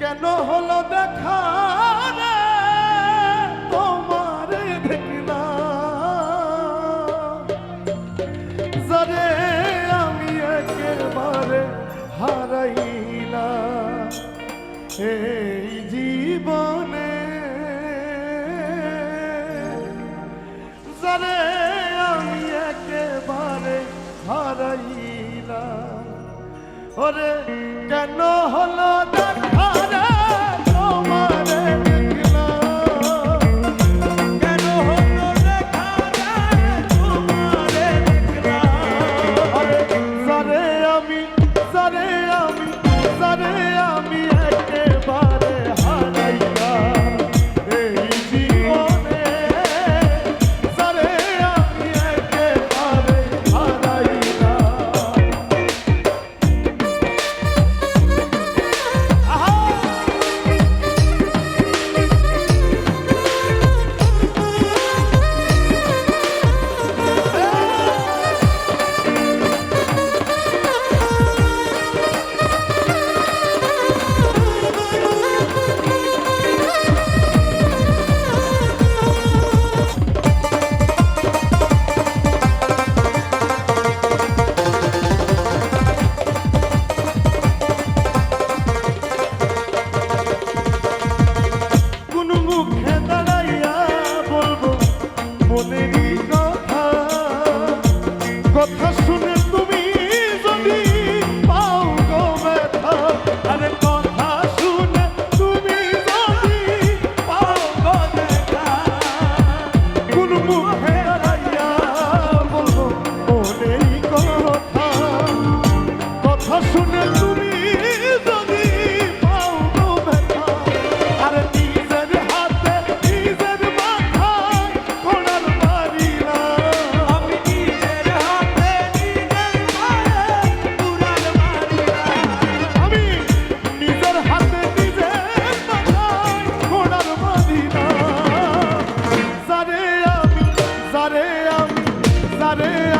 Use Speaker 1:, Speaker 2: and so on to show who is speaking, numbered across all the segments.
Speaker 1: কেন হলো দেখা তোমারে দেখলা যারে আমি একেবারে হারাইলা এই জীবনে। যারে আমি একেবারে হারাইলা ওরে কেন হলো দেখা poder রে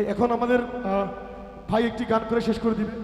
Speaker 1: তাই এখন আমাদের ভাই একটি গান করে শেষ করে দিবে।